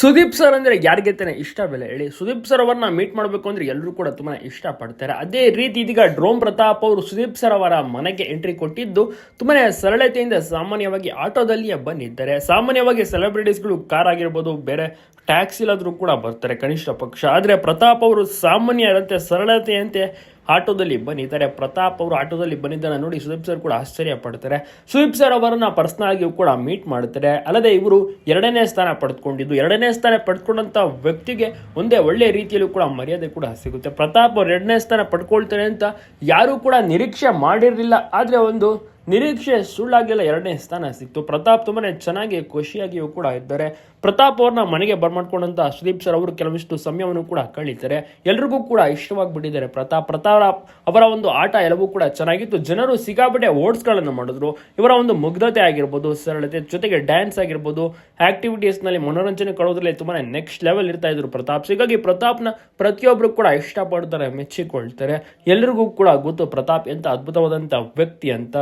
Sudeep sir ಅಂದ್ರೆ ಯಾರಿಗೆ ತಾನೆ ಇಷ್ಟ ಬೆಲೆ ಹೇಳಿ. ಸುದೀಪ್ ಸರ್ ಅವರನ್ನ ಮೀಟ್ ಮಾಡಬೇಕು ಅಂದ್ರೆ ಎಲ್ಲರೂ ಕೂಡ ತುಂಬಾ ಇಷ್ಟ ಪಡ್ತಾರೆ. ಅದೇ ರೀತಿ ಇದೀಗ ಡ್ರೋಮ್ ಪ್ರತಾಪ್ ಅವರು ಸುದೀಪ್ ಸರ್ ಅವರ ಮನೆಗೆ ಎಂಟ್ರಿ ಕೊಟ್ಟಿದ್ದು ತುಂಬಾ ಸರಳತೆಯಿಂದ ಸಾಮಾನ್ಯವಾಗಿ ಆಟೋದಲ್ಲಿಯೇ ಬಂದಿದ್ದಾರೆ. ಸಾಮಾನ್ಯವಾಗಿ ಸೆಲೆಬ್ರಿಟೀಸ್ಗಳು ಕಾರ್ ಆಗಿರ್ಬೋದು, ಬೇರೆ ಟ್ಯಾಕ್ಸಿ ಇಲ್ಲಾದ್ರೂ ಕೂಡ ಬರ್ತಾರೆ ಕನಿಷ್ಠ ಪಕ್ಷ. ಆದ್ರೆ ಪ್ರತಾಪ್ ಅವರು ಸಾಮಾನ್ಯರಂತೆ ಸರಳತೆಯಂತೆ ಆಟೋದಲ್ಲಿ ಬಂದಿದ್ದಾರೆ. ಪ್ರತಾಪ್ ಅವರು ಆಟೋದಲ್ಲಿ ಬಂದಿದ್ದನ್ನ ನೋಡಿ, ಸುದೀಪ್ ಸರ್ ಕೂಡ ಆಶ್ಚರ್ಯ ಪಡ್ತಾರೆ. ಸುದೀಪ್ ಸರ್ ಅವರನ್ನ ಪರ್ಸನಲ್ ಆಗಿಯೂ ಕೂಡ ಮೀಟ್ ಮಾಡ್ತಾರೆ. ಅಲ್ಲದೆ ಇವರು ಎರಡನೇ ಸ್ಥಾನ ಪಡೆದುಕೊಂಡಿದ್ದು. ಎರಡನೇ ಸ್ಥಾನ ಪಡೆದುಕೊಂಡಂತ ವ್ಯಕ್ತಿಗೆ ಒಂದೇ ಒಳ್ಳೆ ರೀತಿಯಲ್ಲೂ ಕೂಡ ಮರ್ಯಾದೆ ಕೂಡ ಸಿಗುತ್ತೆ. ಪ್ರತಾಪ್ ಅವರು ಎರಡನೇ ಸ್ಥಾನ ಪಡ್ಕೊಳ್ತಾರೆ ಅಂತ ಯಾರೂ ಕೂಡ ನಿರೀಕ್ಷೆ ಮಾಡಿರಲಿಲ್ಲ. ಆದ್ರೆ ಒಂದು ನಿರೀಕ್ಷೆ ಸುಳ್ಳಾಗಿಲ್ಲ ಎರಡನೇ ಸ್ಥಾನ ಸಿಕ್ತು. ಪ್ರತಾಪ್ ತುಂಬಾ ಚೆನ್ನಾಗಿ, ಖುಷಿಯಾಗಿಯೂ ಕೂಡ ಇದ್ದಾರೆ. ಪ್ರತಾಪ್ ಅವ್ರನ್ನ ಮನೆಗೆ ಬರ್ಮಾಡ್ಕೊಂಡಂತ ಸುದೀಪ್ ಸರ್ ಅವರು ಕೆಲವಿಷ್ಟು ಸಮಯವನ್ನು ಕೂಡ ಕಳೀತಾರೆ. ಎಲ್ರಿಗೂ ಕೂಡ ಇಷ್ಟವಾಗಿಬಿಟ್ಟಿದ್ದಾರೆ ಪ್ರತಾಪ್. ಪ್ರತಾಪ್ ಅವರ ಒಂದು ಆಟ ಎಲ್ಲವೂ ಕೂಡ ಚೆನ್ನಾಗಿತ್ತು. ಜನರು ಸಿಗಾಬಿಟ್ಟೆ ಓಟ್ಸ್ಗಳನ್ನು ಮಾಡಿದ್ರು. ಇವರ ಒಂದು ಮುಗ್ಧತೆ ಆಗಿರ್ಬೋದು, ಸರಳತೆ, ಜೊತೆಗೆ ಡ್ಯಾನ್ಸ್ ಆಗಿರ್ಬೋದು, ಆಕ್ಟಿವಿಟೀಸ್ನಲ್ಲಿ ಮನೋರಂಜನೆ ಕೊಡೋದ್ರಲ್ಲಿ ತುಂಬಾ ನೆಕ್ಸ್ಟ್ ಲೆವೆಲ್ ಇರ್ತಾ ಇದ್ರು ಪ್ರತಾಪ್. ಹೀಗಾಗಿ ಪ್ರತಾಪ್ನ ಪ್ರತಿಯೊಬ್ಬರು ಕೂಡ ಇಷ್ಟಪಡ್ತಾರೆ, ಮೆಚ್ಚಿಕೊಳ್ತಾರೆ. ಎಲ್ರಿಗೂ ಕೂಡ ಗೊತ್ತು ಪ್ರತಾಪ್ ಎಂತ ಅದ್ಭುತವಾದಂಥ ವ್ಯಕ್ತಿ ಅಂತ.